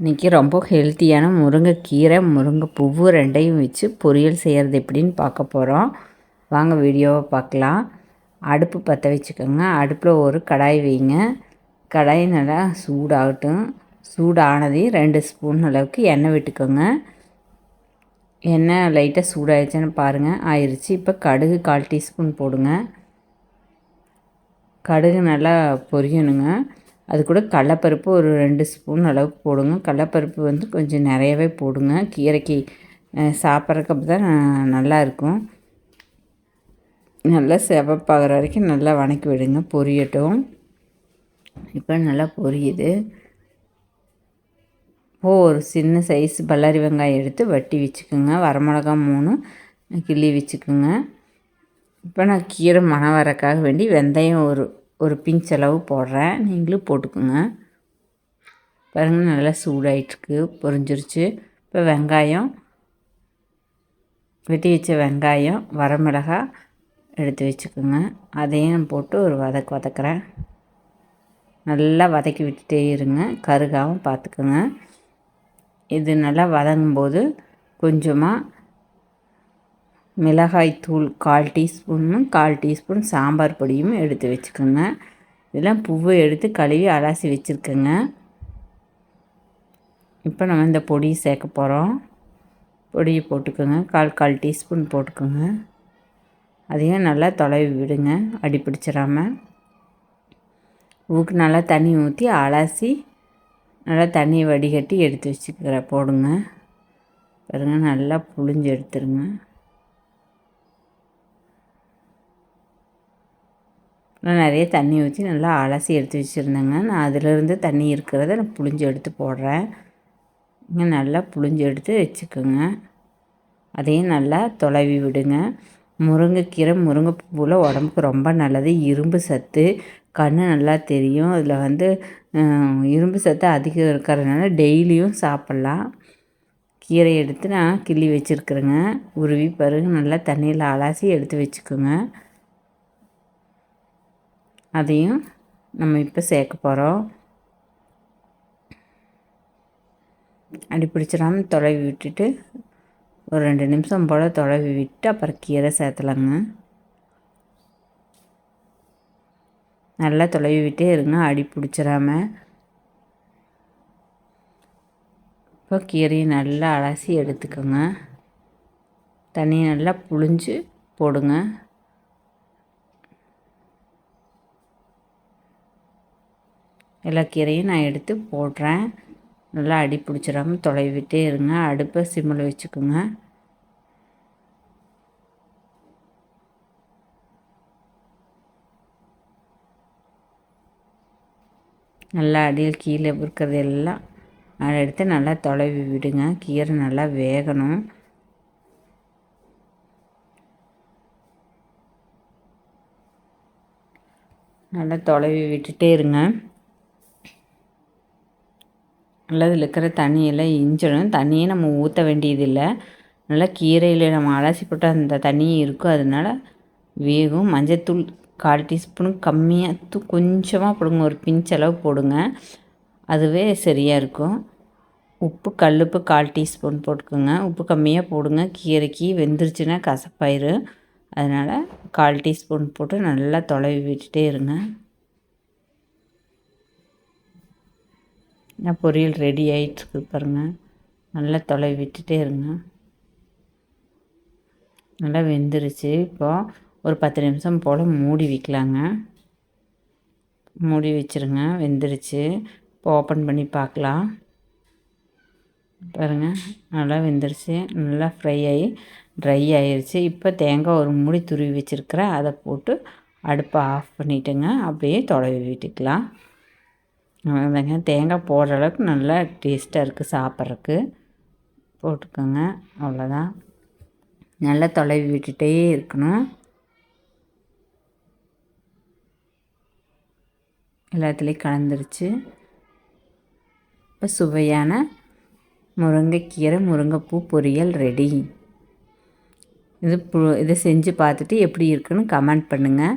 இன்றைக்கி ரொம்ப ஹெல்த்தியான முருங்கைக்கீரை முருங்கை பூவு ரெண்டையும் வச்சு பொரியல் செய்கிறது எப்படின்னு பார்க்க போகிறோம் வாங்க வீடியோவை பார்க்கலாம். அடுப்பு பற்ற வச்சுக்கோங்க. அடுப்பில் ஒரு கடாய் வைங்க. கடாய் நல்லா சூடாகட்டும். சூடானதையும் ரெண்டு ஸ்பூன் அளவுக்கு எண்ணெய் விட்டுக்கோங்க. எண்ணெய் லைட்டாக சூடாயிடுச்சுன்னு பாருங்கள் ஆயிடுச்சு இப்போ கடுகு கால் டீஸ்பூன் போடுங்க. கடுகு நல்லா பொரியணுங்க. அது கூட கடலப்பருப்பு ஒரு ரெண்டு ஸ்பூன் அளவுக்கு போடுங்க. கடலப்பருப்பு வந்து கொஞ்சம் நிறையவே போடுங்க. கீரைக்கு சாப்பிட்றதுக்கு அப்போ தான் நல்லாயிருக்கும் நல்லா செவப்பாகிற வரைக்கும் நல்லா வணக்கி விடுங்க. பொரியட்டும். இப்போ நல்லா பொரியுது. ஓ ஒரு சின்ன சைஸ் பல்லாரி வெங்காயம் எடுத்து வட்டி வச்சுக்கோங்க. வரமிளகா மூணு கிள்ளி வச்சுக்கோங்க. இப்போ நான் கீரை மணம் வரக்காக வேண்டி வெந்தயம் ஒரு ஒரு பிஞ்ச் அளவு போடுறேன். நீங்களும் போட்டுக்கோங்க. பாருங்கள் நல்லா சூடாயிட்டுருக்கு. பொரிஞ்சிருச்சு. இப்போ வெங்காயம் வெட்டி வச்ச வெங்காயம் வரமிளகாய் எடுத்து வச்சுக்கோங்க. அதையும் போட்டு ஒரு வதக்கு வதக்குறேன். நல்லா வதக்கி விட்டுட்டே இருங்க. கருகாவும் பார்த்துக்கோங்க. இது நல்லா வதங்கும்போது கொஞ்சமாக மிளகாய்த்தூள் கால் டீஸ்பூனும் கால் டீஸ்பூன் சாம்பார் பொடியும் எடுத்து வச்சுக்கோங்க. இதெல்லாம் பூவை எடுத்து கழுவி அலாசி வச்சுருக்கோங்க. இப்போ நம்ம இந்த பொடியை சேர்க்க போகிறோம். பொடியை போட்டுக்கோங்க. கால் கால் டீஸ்பூன் போட்டுக்கோங்க. அதையும் நல்லா தொலைவி விடுங்க அடி பிடிச்சிடாமல் ஊக்கு நல்லா தண்ணி ஊற்றி அலசி நல்லா தண்ணியை வடிகட்டி எடுத்து வச்சுக்கிற போடுங்க. பாருங்கள் நல்லா புழிஞ்சு எடுத்துருங்க. நான் நிறைய தண்ணி ஊற்றி நல்லா அலசி எடுத்து வச்சுருந்தேங்க. நான் அதிலிருந்து தண்ணி இருக்கிறத நான் புளிஞ்சு எடுத்து போடுறேன். இங்கே நல்லா புளிஞ்சு எடுத்து வச்சுக்கோங்க. அதையும் நல்லா தொலைவி விடுங்க. முருங்கைக்கீரை முருங்கைப்பூவில் உடம்புக்கு ரொம்ப நல்லது. இரும்பு சத்து கண் நல்லா தெரியும். அதில் வந்து இரும்பு சத்து அதிகம் இருக்கிறதுனால டெய்லியும் சாப்பிட்லாம். கீரை எடுத்து நான் கிள்ளி வச்சுருக்குறேங்க. உருவி பருகு நல்லா தண்ணியில் அலாசி எடுத்து வச்சுக்கோங்க. அதையும் நம்ம இப்போ சேர்க்க போகிறோம் அடி பிடிச்சிடாமல் தொலைவி விட்டுட்டு ஒரு ரெண்டு நிமிஷம் போல் தொலைவி விட்டு அப்புறம் கீரை சேர்த்தலாங்க. நல்லா தொலைவி விட்டே இருங்க அடி பிடிச்சிடாம. இப்போ கீரையை நல்லா அலசி எடுத்துக்கோங்க. தண்ணியை நல்லா புழிஞ்சு போடுங்க. எல்லா கீரையும் நான் எடுத்து போடுறேன். நல்லா அடி பிடிச்சிடாமல் தொலைவிட்டே இருங்க. அடுப்பை சிம்மில் வச்சுக்கோங்க. நல்லா அடியில் கீழே இருக்கிறது எல்லாம் அதை எடுத்து நல்லா தொலைவி விடுங்க. கீரை நல்லா வேகணும். நல்லா தொலைவி விட்டுட்டே இருங்க. அல்லது இருக்கிற தண்ணியெல்லாம் இஞ்சிடும் தண்ணியே நம்ம ஊற்ற வேண்டியதில்லை. நல்லா கீரையில் நம்ம அலசி போட்டு அந்த தண்ணியும் இருக்கும். அதனால வேகும். மஞ்சத்தூள் கால் டீஸ்பூனும் கம்மியாக தூ கொஞ்சமாக போடுங்க. ஒரு பிஞ்ச் அளவு போடுங்க. அதுவே சரியாக இருக்கும். உப்பு கல்லுப்பு கால் டீஸ்பூன் போட்டுக்கோங்க. உப்பு கம்மியாக போடுங்க. கீரைக்கு வெந்துருச்சுன்னா கசப்பாயிரும். அதனால் கால் டீஸ்பூன் போட்டு நல்லா தொலைவி விட்டுட்டே இருங்க. நான் பொரியல் ரெடி ஆகிட்டுருக்கு பாருங்கள் நல்லா தொலை விட்டுட்டே இருங்க. நல்லா வெந்துருச்சு. இப்போது ஒரு பத்து நிமிஷம் போல் மூடி வைக்கலாங்க. மூடி வச்சுருங்க. வெந்துருச்சு. இப்போ ஓப்பன் பண்ணி பார்க்கலாம். பாருங்கள் நல்லா வெந்துருச்சு. நல்லா ஃப்ரை ஆகி ட்ரை ஆயிடுச்சு இப்போ தேங்காய் ஒரு மூடி துருவி வச்சுருக்கிறேன். அதை போட்டு அடுப்பை ஆஃப் பண்ணிவிட்டுங்க அப்படியே தொலைவி விட்டுக்கலாம். வெங்காயம் தேங்காய் போடுற அளவுக்கு நல்லா டேஸ்ட்டாக இருக்குது சாப்பிட்றதுக்கு. போட்டுக்கோங்க அவ்வளோதான். நல்லா தொலைவி விட்டுட்டே இருக்கணும். எல்லாத்துலேயும் கலந்துருச்சு. இப்போ சுவையான முருங்கைக்கீரை முருங்கைப்பூ பொரியல் ரெடி இது இதை செஞ்சு பார்த்துட்டு எப்படி இருக்குன்னு கமெண்ட் பண்ணுங்கள்